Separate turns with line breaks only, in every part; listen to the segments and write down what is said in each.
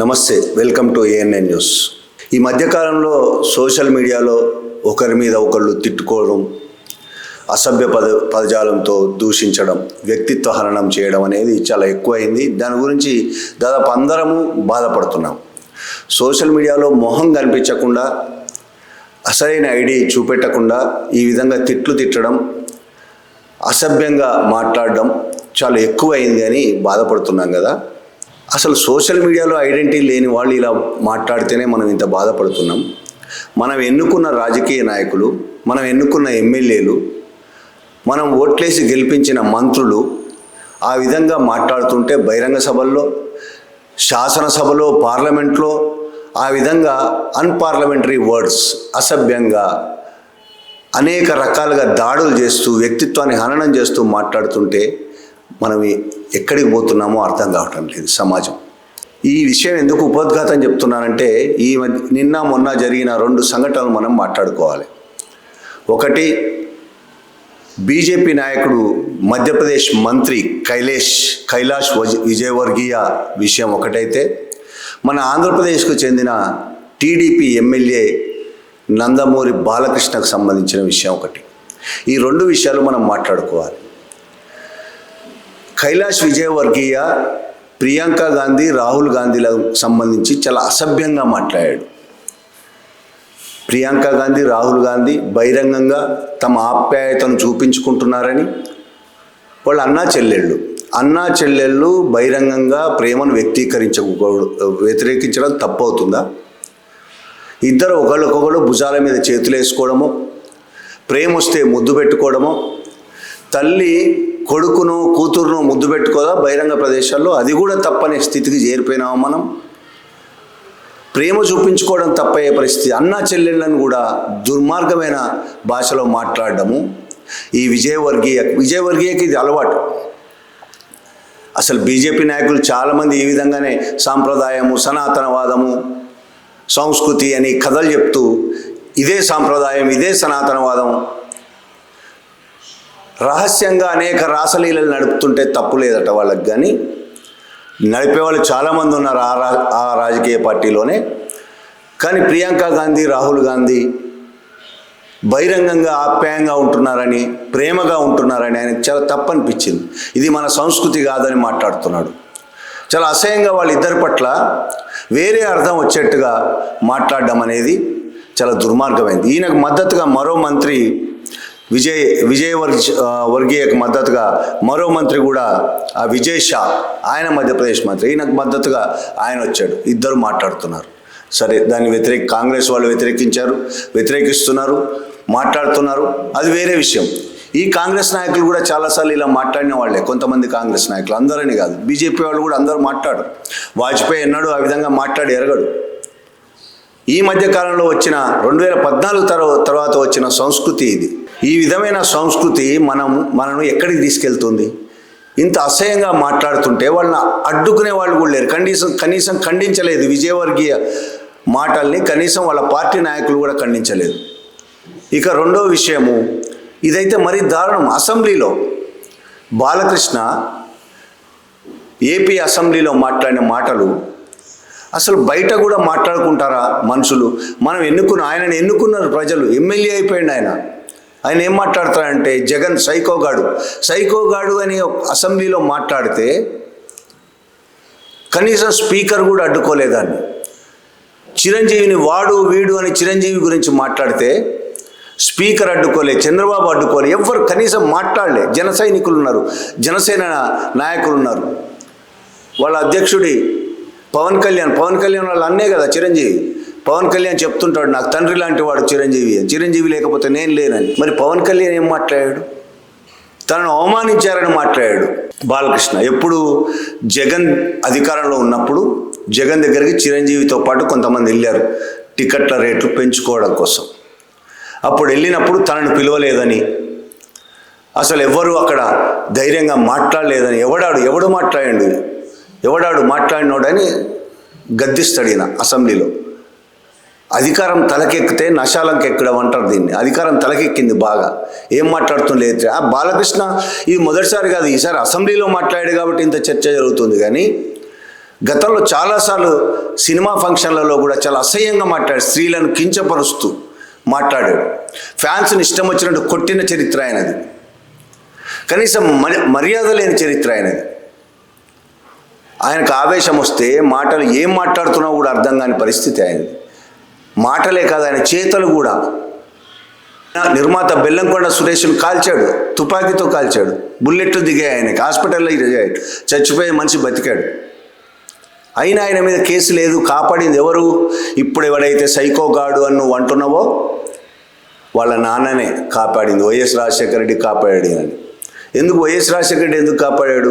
నమస్తే welcome to ANN news ఈ మధ్యకాలంలో సోషల్ మీడియాలో ఒకరి మీద ఒకళ్ళు తిట్టుకోవడం అసభ్య పద పదజాలంతో దూషించడం వ్యక్తిత్వ హరణం చేయడం అనేది చాలా ఎక్కువైంది. దాని గురించి దాదాపు అందరము బాధపడుతున్నాం. సోషల్ మీడియాలో మొహం కనిపించకుండా అసలైన ఐడి చూపెట్టకుండా ఈ విధంగా తిట్లు తిట్టడం అసభ్యంగా మాట్లాడడం చాలా ఎక్కువైంది అని బాధపడుతున్నాం కదా. అసలు సోషల్ మీడియాలో ఐడెంటిటీ లేని వాళ్ళు ఇలా మాట్లాడితేనే మనం ఇంత బాధపడుతున్నాం. మనం ఎన్నుకున్న రాజకీయ నాయకులు మనం ఎన్నుకున్న ఎమ్మెల్యేలు మనం ఓట్లేసి గెలిపించిన మంత్రులు ఆ విధంగా మాట్లాడుతుంటే బహిరంగ సభల్లో శాసనసభలో పార్లమెంట్లో ఆ విధంగా అన్పార్లమెంటరీ వర్డ్స్ అసభ్యంగా అనేక రకాలుగా దాడులు చేస్తూ వ్యక్తిత్వాన్ని హననం చేస్తూ మాట్లాడుతుంటే మనం ఎక్కడికి పోతున్నామో అర్థం కావటం లేదు సమాజం. ఈ విషయం ఎందుకు ఉపోద్ఘాతం చెప్తున్నానంటే ఈ మధ్య నిన్న మొన్న జరిగిన రెండు సంఘటనలు మనం మాట్లాడుకోవాలి. ఒకటి బీజేపీ నాయకుడు మధ్యప్రదేశ్ మంత్రి కైలేష్ కైలాష్ వజ- విజయవర్గీయ విషయం ఒకటైతే మన ఆంధ్రప్రదేశ్కు చెందిన టీడీపీ ఎమ్మెల్యే నందమూరి బాలకృష్ణకు సంబంధించిన విషయం ఒకటి. ఈ రెండు విషయాలు మనం మాట్లాడుకోవాలి. కైలాష్ విజయవర్గీయ ప్రియాంక గాంధీ రాహుల్ గాంధీలకు సంబంధించి చాలా అసభ్యంగా మాట్లాడాడు. ప్రియాంక గాంధీ రాహుల్ గాంధీ బహిరంగంగా తమ ఆప్యాయతను చూపించుకుంటున్నారని వాళ్ళు అన్నా చెల్లెళ్ళు. అన్నా చెల్లెళ్ళు బహిరంగంగా ప్రేమను వ్యక్తీకరించకూడదు వ్యతిరేకించడం తప్పవుతుందా? ఇద్దరు ఒకళ్ళకొకళ్ళు భుజాల మీద చేతులు వేసుకోవడము ప్రేమ వస్తే ముద్దు పెట్టుకోవడము తల్లి కొడుకును కూతురును ముద్దు పెట్టుకోదా బహిరంగ ప్రదేశాల్లో? అది కూడా తప్పనే స్థితికి చేరిపోయినాము మనం? ప్రేమ చూపించుకోవడం తప్పయ్యే పరిస్థితి. అన్నా చెల్లెళ్ళను కూడా దుర్మార్గమైన భాషలో మాట్లాడడము ఈ విజయవర్గీయ విజయవర్గీయకి ఇది అలవాటు. అసలు బీజేపీ నాయకులు చాలామంది ఈ విధంగానే సాంప్రదాయము సనాతనవాదము సంస్కృతి అని కథలు చెప్తూ ఇదే సాంప్రదాయం ఇదే సనాతనవాదం రహస్యంగా అనేక రాసలీలలు నడుపుతుంటే తప్పు లేదట వాళ్ళకి కానీ. నడిపే వాళ్ళు చాలామంది ఉన్నారు ఆ రా ఆ రాజకీయ పార్టీలోనే. కానీ ప్రియాంక గాంధీ రాహుల్ గాంధీ బహిరంగంగా ఆప్యాయంగా ఉంటున్నారని ప్రేమగా ఉంటున్నారని ఆయనకు చాలా తప్పనిపించింది. ఇది మన సంస్కృతి కాదని మాట్లాడుతున్నాడు. చాలా అసహ్యంగా వాళ్ళిద్దరి పట్ల వేరే అర్థం వచ్చేట్టుగా మాట్లాడడం అనేది చాలా దుర్మార్గమైంది. ఈయనకు మద్దతుగా మరో మంత్రి విజయ్ విజయ్ వర్గ వర్గీయకు మద్దతుగా మరో మంత్రి కూడా ఆ విజయ్ షా ఆయన మధ్యప్రదేశ్ మంత్రి. ఈయనకు మద్దతుగా ఆయన వచ్చాడు. ఇద్దరు మాట్లాడుతున్నారు. సరే దాన్ని వ్యతిరేక కాంగ్రెస్ వాళ్ళు వ్యతిరేకించారు వ్యతిరేకిస్తున్నారు మాట్లాడుతున్నారు. అది వేరే విషయం. ఈ కాంగ్రెస్ నాయకులు కూడా చాలాసార్లు ఇలా మాట్లాడిన వాళ్ళే కొంతమంది కాంగ్రెస్ నాయకులు. అందరని కాదు బీజేపీ వాళ్ళు కూడా అందరూ మాట్లాడు వాజ్పేయి ఎన్నడూ ఆ విధంగా మాట్లాడి ఎరగడు. ఈ మధ్య కాలంలో వచ్చిన రెండు వేల పద్నాలుగు తర్వాత వచ్చిన సంస్కృతి ఇది. ఈ విధమైన సంస్కృతి మనం మనను ఎక్కడికి తీసుకెళ్తుంది? ఇంత అసహ్యంగా మాట్లాడుతుంటే వాళ్ళని అడ్డుకునే వాళ్ళు కూడా లేరు. కనీసం కనీసం ఖండించలేదు. విజయవర్గీయ మాటల్ని కనీసం వాళ్ళ పార్టీ నాయకులు కూడా ఖండించలేదు. ఇక రెండో విషయము ఇదైతే మరీ దారుణం. అసెంబ్లీలో బాలకృష్ణ ఏపీ అసెంబ్లీలో మాట్లాడిన మాటలు అసలు బయట కూడా మాట్లాడుకుంటారా మనుషులు? మనం ఎన్నుకున్న ఆయనను ఎన్నుకున్నారు ప్రజలు? ఎమ్మెల్యే అయిపోయింది ఆయన. ఆయన ఏం మాట్లాడతారంటే జగన్ సైకోగాడు సైకోగాడు అని అసెంబ్లీలో మాట్లాడితే కనీసం స్పీకర్ కూడా అడ్డుకోలేదాన్ని. చిరంజీవిని వాడు వీడు అని చిరంజీవి గురించి మాట్లాడితే స్పీకర్ అడ్డుకోలే చంద్రబాబు అడ్డుకోలే ఎవ్వరు కనీసం మాట్లాడలే. జన సైనికులు ఉన్నారు జనసేన నాయకులు ఉన్నారు. వాళ్ళ అధ్యక్షుడి పవన్ కళ్యాణ్ పవన్ కళ్యాణ్ వాళ్ళు అన్నే కదా చిరంజీవి. పవన్ కళ్యాణ్ చెప్తుంటాడు నాకు తండ్రి లాంటి వాడు చిరంజీవి అని. చిరంజీవి లేకపోతే నేను లేనని. మరి పవన్ కళ్యాణ్ ఏం మాట్లాడాడు? తనను అవమానించారని మాట్లాడాడు బాలకృష్ణ. ఎప్పుడు జగన్ అధికారంలో ఉన్నప్పుడు జగన్ దగ్గరికి చిరంజీవితో పాటు కొంతమంది వెళ్ళారు టికెట్ల రేట్లు పెంచుకోవడం కోసం. అప్పుడు వెళ్ళినప్పుడు తనను పిలవలేదని అసలు ఎవ్వరూ అక్కడ ధైర్యంగా మాట్లాడలేదని. ఎవడాడు? ఎవడు మాట్లాడండి? ఎవడాడు మాట్లాడినోడని గద్దిస్తాడు ఈయన అసెంబ్లీలో. అధికారం తలకెక్కితే నశాలంకి ఎక్కడం అంటారు దీన్ని. అధికారం తలకెక్కింది బాగా. ఏం మాట్లాడుతుంది ఆ బాలకృష్ణ ఇది మొదటిసారి కాదు ఈసారి అసెంబ్లీలో మాట్లాడాడు కాబట్టి ఇంత చర్చ జరుగుతుంది కానీ గతంలో చాలాసార్లు సినిమా ఫంక్షన్లలో కూడా చాలా అసహ్యంగా మాట్లాడాడు. స్త్రీలను కించపరుస్తూ మాట్లాడాడు. ఫ్యాన్స్ని ఇష్టం వచ్చినట్టు కొట్టిన చరిత్ర ఆయనది. కనీసం మర్యాద లేని చరిత్ర ఆయనది. ఆయనకు ఆవేశం వస్తే మాటలు ఏం మాట్లాడుతున్నా కూడా అర్థం కాని పరిస్థితి ఆయనది. మాటలే కాదు ఆయన చేతలు కూడా. నిర్మాత బెల్లంకొండ సురేష్ను కాల్చాడు తుపాకీతో కాల్చాడు బుల్లెట్లు దిగాయి ఆయనకి హాస్పిటల్లో దిగాడు చచ్చిపోయే మనిషి బతికాడు. అయినా ఆయన మీద కేసు లేదు కాపాడింది ఎవరు? ఇప్పుడు ఎవడైతే సైకోగాడు అని నువ్వు అంటున్నావో వాళ్ళ నాన్ననే కాపాడింది వైఎస్ రాజశేఖర రెడ్డి కాపాడాడు అని ఎందుకు వైఎస్ రాజశేఖర రెడ్డి ఎందుకు కాపాడాడు?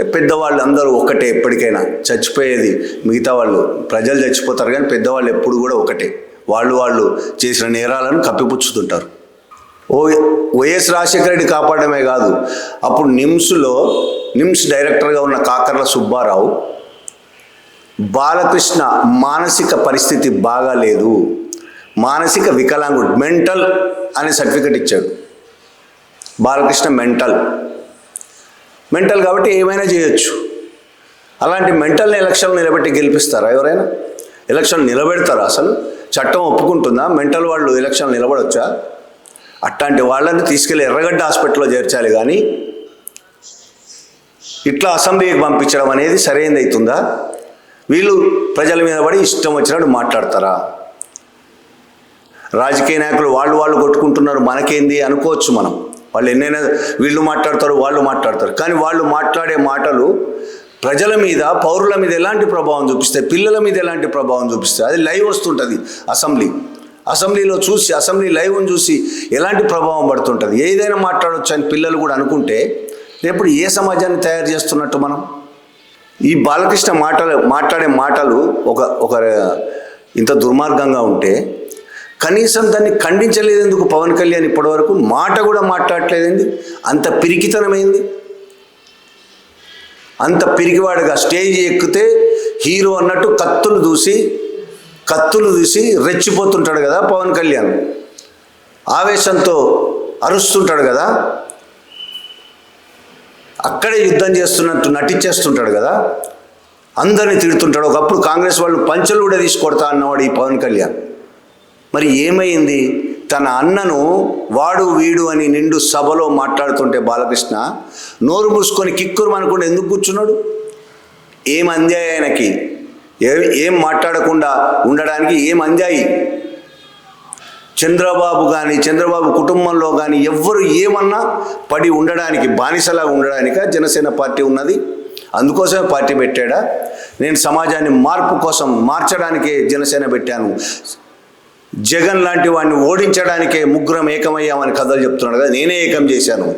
అంటే పెద్దవాళ్ళు అందరూ ఒకటే ఎప్పటికైనా. చచ్చిపోయేది మిగతా వాళ్ళు. ప్రజలు చచ్చిపోతారు కానీ పెద్దవాళ్ళు ఎప్పుడు కూడా ఒకటే వాళ్ళు వాళ్ళు చేసిన నేరాలను కప్పిపుచ్చుతుంటారు. ఓ వైఎస్ రాజశేఖర రెడ్డి కాపాడమే కాదు. అప్పుడు నిమ్స్లో నిమ్స్ డైరెక్టర్గా ఉన్న కాకర్ల సుబ్బారావు బాలకృష్ణ మానసిక పరిస్థితి బాగాలేదు. మానసిక వికలాంగుడు మెంటల్ అనే సర్టిఫికెట్ ఇచ్చాడు. బాలకృష్ణ మెంటల్. మెంటల్ కాబట్టి ఏమైనా చేయొచ్చు. అలాంటి మెంటల్ని ఎలక్షన్లు నిలబెట్టి గెలిపిస్తారా ఎవరైనా? ఎలక్షన్ నిలబెడతారా అసలు? చట్టం ఒప్పుకుంటుందా? మెంటల్ వాళ్ళు ఎలక్షన్ నిలబడొచ్చా? అట్లాంటి వాళ్ళని తీసుకెళ్ళి ఎర్రగడ్డ హాస్పిటల్లో చేర్చాలి కానీ ఇట్లా అసెంబ్లీకి పంపించడం అనేది సరైనది అవుతుందా వీళ్ళు ప్రజల మీద పడి ఇష్టం వచ్చినట్టు మాట్లాడతారా? రాజకీయ నాయకులు వాళ్ళు వాళ్ళు కొట్టుకుంటున్నారు మనకేంది అనుకోవచ్చు మనం. వాళ్ళు ఎన్నైనా వీళ్ళు మాట్లాడతారు వాళ్ళు మాట్లాడతారు. కానీ వాళ్ళు మాట్లాడే మాటలు ప్రజల మీద పౌరుల మీద ఎలాంటి ప్రభావం చూపిస్తాయి? పిల్లల మీద ఎలాంటి ప్రభావం చూపిస్తాయి? అది లైవ్ వస్తుంటుంది అసెంబ్లీ. అసెంబ్లీలో చూసి అసెంబ్లీ లైవ్ని చూసి ఎలాంటి ప్రభావం పడుతుంటుంది? ఏదైనా మాట్లాడొచ్చు అని పిల్లలు కూడా అనుకుంటే రేపు ఏ సమాజాన్ని తయారు చేస్తున్నట్టు మనం? ఈ బాలకృష్ణ మాటలు మాట్లాడే మాటలు ఒక ఒక ఇంత దుర్మార్గంగా ఉంటే కనీసం దాన్ని ఖండించలేదు ఎందుకు పవన్ కళ్యాణ్ ఇప్పటివరకు? మాట కూడా మాట్లాడలేదండి అంత పిరికితనమైంది. అంత పిరికివాడుగా స్టేజ్ ఎక్కితే హీరో అన్నట్టు కత్తులు దూసి కత్తులు దూసి రెచ్చిపోతుంటాడు కదా పవన్ కళ్యాణ్. ఆవేశంతో అరుస్తుంటాడు కదా. అక్కడే యుద్ధం చేస్తున్నట్టు నటించేస్తుంటాడు కదా. అందరిని తిడుతుంటాడు. ఒకప్పుడు కాంగ్రెస్ వాళ్ళు పంచలు కూడా తీసుకొడతా అన్నవాడు ఈ పవన్ కళ్యాణ్. మరి ఏమైంది? తన అన్నను వాడు వీడు అని నిండు సభలో మాట్లాడుతుంటే బాలకృష్ణ నోరు మూసుకొని కిక్కురు అనుకుంటే ఎందుకు కూర్చున్నాడు? ఏం అందాయి ఆయనకి? ఏ ఏం మాట్లాడకుండా ఉండడానికి ఏం అందాయి చంద్రబాబు కానీ చంద్రబాబు కుటుంబంలో కానీ ఎవ్వరు ఏమన్నా పడి ఉండడానికి బానిసలాగా ఉండడానిక జనసేన పార్టీ ఉన్నది? అందుకోసమే పార్టీ పెట్టాడా? నేను సమాజాన్ని మార్పు కోసం మార్చడానికే జనసేన పెట్టాను. జగన్ లాంటి వాడిని ఓడించడానికే ముగ్గురం ఏకమయ్యామని కథలు చెప్తున్నాడు కదా నేనే ఏకం చేశాను.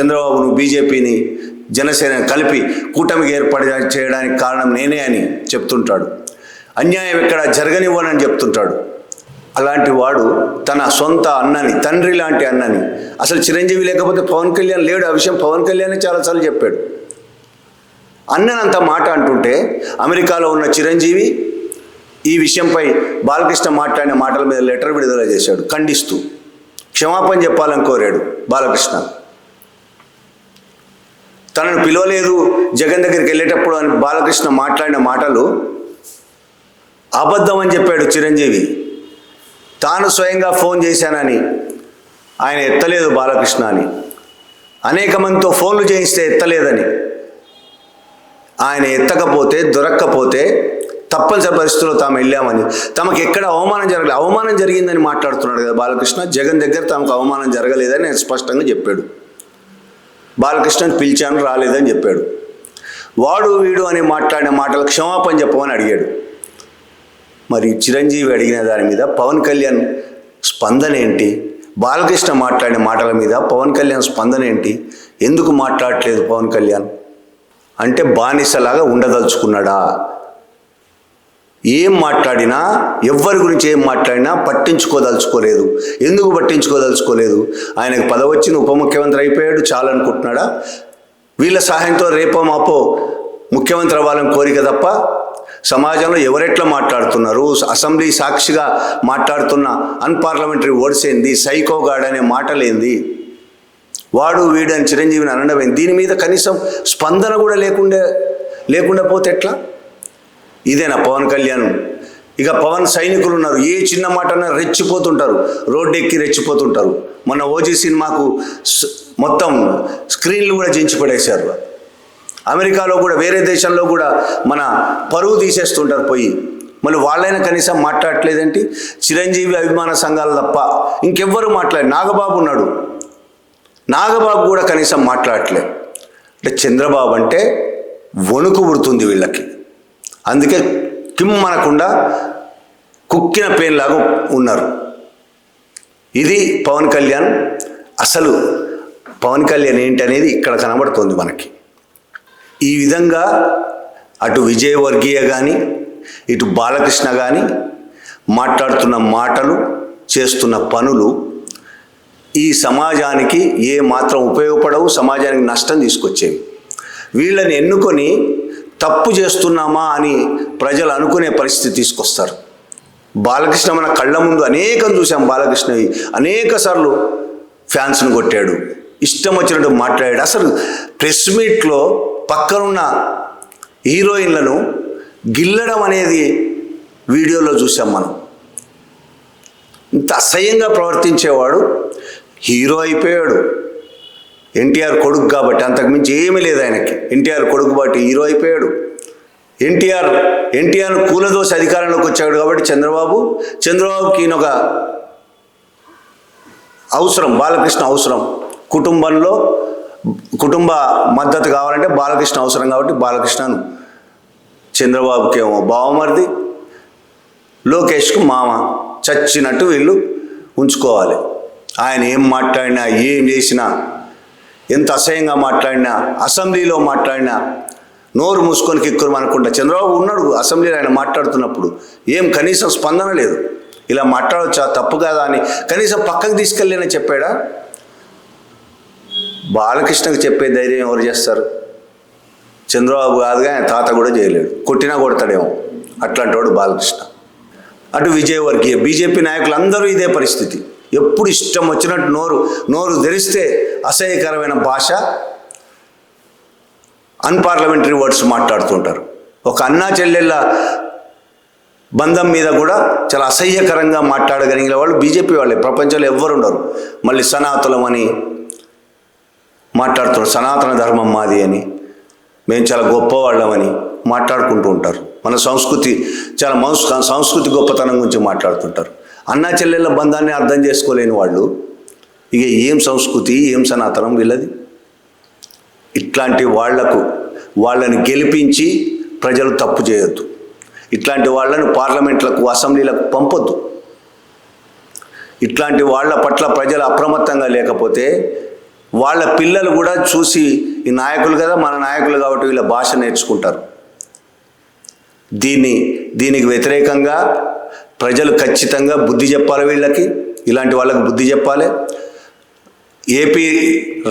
చంద్రబాబును బీజేపీని జనసేన కలిపి కూటమికి ఏర్పాటు చేయడానికి కారణం నేనే అని చెప్తుంటాడు. అన్యాయం ఎక్కడ జరగనివ్వనని చెప్తుంటాడు. అలాంటి వాడు తన సొంత అన్నని తండ్రి లాంటి అన్నని అసలు చిరంజీవి లేకపోతే పవన్ కళ్యాణ్ లేడు. ఆ విషయం పవన్ కళ్యాణ్ చాలాసార్లు చెప్పాడు. అన్ననంత మాట అంటుంటే అమెరికాలో ఉన్న చిరంజీవి ఈ విషయంపై బాలకృష్ణ మాట్లాడిన మాటల మీద లెటర్ విడుదల చేశాడు. ఖండిస్తూ. క్షమాపణ చెప్పాలని కోరాడు బాలకృష్ణ. తనను పిలవలేదు జగన్ దగ్గరికి వెళ్ళేటప్పుడు అని బాలకృష్ణ మాట్లాడిన మాటలు అబద్ధం అని చెప్పాడు చిరంజీవి. తాను స్వయంగా ఫోన్ చేశానని ఆయన ఎత్తలేదు బాలకృష్ణ అని. అనేక మందితో ఫోన్లు చేయిస్తే ఎత్తలేదని. ఆయన ఎత్తకపోతే దొరక్కపోతే తప్పనిసరి పరిస్థితుల్లో తాము వెళ్ళామని. తమకు ఎక్కడ అవమానం జరగలేదు అవమానం జరిగిందని మాట్లాడుతున్నాడు కదా బాలకృష్ణ. జగన్ దగ్గర తమకు అవమానం జరగలేదని నేను స్పష్టంగా చెప్పాడు. బాలకృష్ణని పిలిచాను రాలేదని చెప్పాడు. వాడు వీడు అని మాట్లాడిన మాటలు క్షమాపణ చెప్పమని అడిగాడు. మరి చిరంజీవి అడిగిన దాని మీద పవన్ కళ్యాణ్ స్పందన ఏంటి? బాలకృష్ణ మాట్లాడిన మాటల మీద పవన్ కళ్యాణ్ స్పందన ఏంటి? ఎందుకు మాట్లాడట్లేదు పవన్ కళ్యాణ్? అంటే బానిసలాగా ఉండదలుచుకున్నాడా? ఏం మాట్లాడినా ఎవ్వరి గురించి ఏం మాట్లాడినా పట్టించుకోదలుచుకోలేదు. ఎందుకు పట్టించుకోదలుచుకోలేదు? ఆయనకు పదవచ్చిన ఉప ముఖ్యమంత్రి అయిపోయాడు చాలనుకుంటున్నాడా? వీళ్ళ సహాయంతో రేపో మాపో ముఖ్యమంత్రి అవ్వాలని కోరిక తప్ప సమాజంలో ఎవరెట్లా మాట్లాడుతున్నారు? అసెంబ్లీ సాక్షిగా మాట్లాడుతున్న అన్పార్లమెంటరీ ఓడ్స్ ఏంది? సైకోగాడ్ అనే మాటలేంది? వాడు వీడని చిరంజీవిని అనడమేంది దీని మీద కనీసం స్పందన కూడా లేకుండే లేకుండా పోతే ఎట్లా? ఇదేనా పవన్ కళ్యాణ్? ఇక పవన్ సైనికులు ఉన్నారు ఏ చిన్న మాటన రెచ్చిపోతుంటారు. రోడ్డెక్కి రెచ్చిపోతుంటారు. మొన్న ఓజీ సినిమాకు మొత్తం స్క్రీన్లు కూడా జించి పడేశారు. అమెరికాలో కూడా వేరే దేశంలో కూడా మన పరువు తీసేస్తుంటారు పోయి. మళ్ళీ వాళ్ళైనా కనీసం మాట్లాడట్లేదేంటి? చిరంజీవి అభిమాన సంఘాలు తప్ప ఇంకెవ్వరు మాట్లాడే నాగబాబు ఉన్నాడు. నాగబాబు కూడా కనీసం మాట్లాడట్లే. అంటే చంద్రబాబు అంటే వణుకు పుడుతుంది వీళ్ళకి. అందుకే కిమ్మనకుండా కుక్కిన పేన్లాగా ఉన్నారు. ఇది పవన్ కళ్యాణ్. అసలు పవన్ కళ్యాణ్ ఏంటి అనేది ఇక్కడ కనబడుతుంది మనకి. ఈ విధంగా అటు విజయవర్గీయ కానీ ఇటు బాలకృష్ణ కానీ మాట్లాడుతున్న మాటలు చేస్తున్న పనులు ఈ సమాజానికి ఏ మాత్రం ఉపయోగపడవు సమాజానికి నష్టం తీసుకొచ్చేవి. వీళ్ళని ఎన్నుకొని తప్పు చేస్తున్నామా అని ప్రజలు అనుకునే పరిస్థితి తీసుకొస్తారు. బాలకృష్ణ మన కళ్ళ ముందు అనేకం చూసాం బాలకృష్ణవి అనేక సార్లు ఫ్యాన్స్ను కొట్టాడు. ఇష్టం వచ్చినట్టు మాట్లాడాడు. అసలు ప్రెస్ మీట్లో పక్కనున్న హీరోయిన్లను గిల్లడం అనేది వీడియోలో చూసాం మనం. ఇంత అసహ్యంగా ప్రవర్తించేవాడు హీరో అయిపోయాడు. ఎన్టీఆర్ కొడుకు కాబట్టి అంతకుమించి ఏమీ లేదు ఆయనకి. ఎన్టీఆర్ కొడుకు బట్టి హీరో అయిపోయాడు. ఎన్టీఆర్ ఎన్టీఆర్ కూలదోసి అధికారంలోకి వచ్చాడు కాబట్టి చంద్రబాబు చంద్రబాబుకి ఈయన ఒక అవసరం బాలకృష్ణ అవసరం. కుటుంబంలో కుటుంబ మద్దతు కావాలంటే బాలకృష్ణ అవసరం కాబట్టి బాలకృష్ణను చంద్రబాబుకి ఏమో బావమరిది లోకేష్కు మామ చచ్చినట్టు వీళ్ళు ఉంచుకోవాలి. ఆయన ఏం మాట్లాడినా ఏం చేసినా ఎంత అసహ్యంగా మాట్లాడినా అసెంబ్లీలో మాట్లాడినా నోరు మూసుకొని కిక్కురు అనుకుంటా చంద్రబాబు ఉన్నాడు అసెంబ్లీలో ఆయన మాట్లాడుతున్నప్పుడు. ఏం కనీసం స్పందన లేదు. ఇలా మాట్లాడవచ్చా తప్పు కాదా అని కనీసం పక్కకు తీసుకెళ్ళని చెప్పాడా? బాలకృష్ణకు చెప్పే ధైర్యం ఎవరు చేస్తారు? చంద్రబాబు కాదుగా ఆయన తాత కూడా చేయలేడు కొట్టినా కొడతాడేమో అట్లాంటి వాడు బాలకృష్ణ. అటు విజయవర్గీయ బీజేపీ నాయకులు అందరూ ఇదే పరిస్థితి. ఎప్పుడు ఇష్టం వచ్చినట్టు నోరు నోరు ధరిస్తే అసహ్యకరమైన భాష అన్పార్లమెంటరీ వర్డ్స్ మాట్లాడుతుంటారు. ఒక అన్నా చెల్లెళ్ళ బంధం మీద కూడా చాలా అసహ్యకరంగా మాట్లాడగలిగిన వాళ్ళు బీజేపీ వాళ్ళే ప్రపంచంలో ఎవ్వరు ఉండరు. మళ్ళీ సనాతనం అని మాట్లాడుతున్నారు సనాతన ధర్మం మాది అని. మేము చాలా గొప్పవాళ్ళమని మాట్లాడుకుంటూ ఉంటారు. మన సంస్కృతి చాలా మౌస్ సంస్కృతి గొప్పతనం గురించి మాట్లాడుతుంటారు. అన్నా చెల్లెళ్ళ బంధాన్ని అర్థం చేసుకోలేని వాళ్ళు ఇక ఏం సంస్కృతి ఏం సనాతనం వీళ్ళది? ఇట్లాంటి వాళ్ళకు వాళ్ళని గెలిపించి ప్రజలు తప్పు చేయొద్దు. ఇట్లాంటి వాళ్ళను పార్లమెంట్లకు అసెంబ్లీలకు పంపొద్దు. ఇట్లాంటి వాళ్ళ పట్ల ప్రజలు అప్రమత్తంగా లేకపోతే వాళ్ళ పిల్లలు కూడా చూసి ఈ నాయకులు కదా మన నాయకులు కాబట్టి వీళ్ళ భాష నేర్చుకుంటారు. దీన్ని దీనికి వ్యతిరేకంగా ప్రజలు ఖచ్చితంగా బుద్ధి చెప్పాలి వీళ్ళకి ఇలాంటి వాళ్ళకి బుద్ధి చెప్పాలి. ఏపీ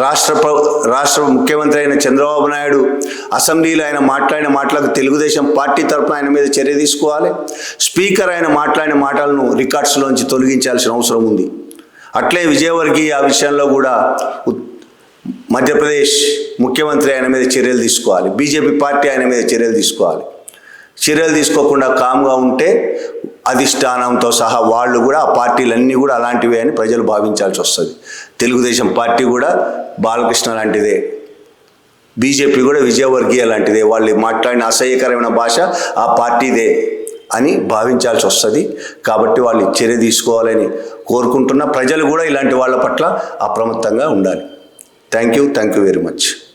రాష్ట్ర ప్ర- రాష్ట్ర ముఖ్యమంత్రి అయిన చంద్రబాబు నాయుడు అసెంబ్లీలో ఆయన మాట్లాడిన మాటలకు తెలుగుదేశం పార్టీ తరపున ఆయన మీద చర్య తీసుకోవాలి. స్పీకర్ ఆయన మాట్లాడిన మాటలను రికార్డ్స్లోంచి తొలగించాల్సిన అవసరం ఉంది. అట్లే విజయవర్గీయ ఆ విషయంలో కూడా మధ్యప్రదేశ్ ముఖ్యమంత్రి ఆయన మీద చర్యలు తీసుకోవాలి. బీజేపీ పార్టీ ఆయన మీద చర్యలు తీసుకోవాలి. చర్యలు తీసుకోకుండా కామ్గా ఉంటే అధిష్టానంతో సహా వాళ్ళు కూడా ఆ పార్టీలన్నీ కూడా అలాంటివే అని ప్రజలు భావించాల్సి వస్తుంది. తెలుగుదేశం పార్టీ కూడా బాలకృష్ణ లాంటిదే. బీజేపీ కూడా విజయవర్గీయ లాంటిదే. వాళ్ళు మాట్లాడిన అసహ్యకరమైన భాష ఆ పార్టీదే అని భావించాల్సి వస్తుంది. కాబట్టి వాళ్ళు చర్య తీసుకోవాలని కోరుకుంటున్న ప్రజలు కూడా ఇలాంటి వాళ్ళ పట్ల అప్రమత్తంగా ఉండాలి. Thank you thank you very much.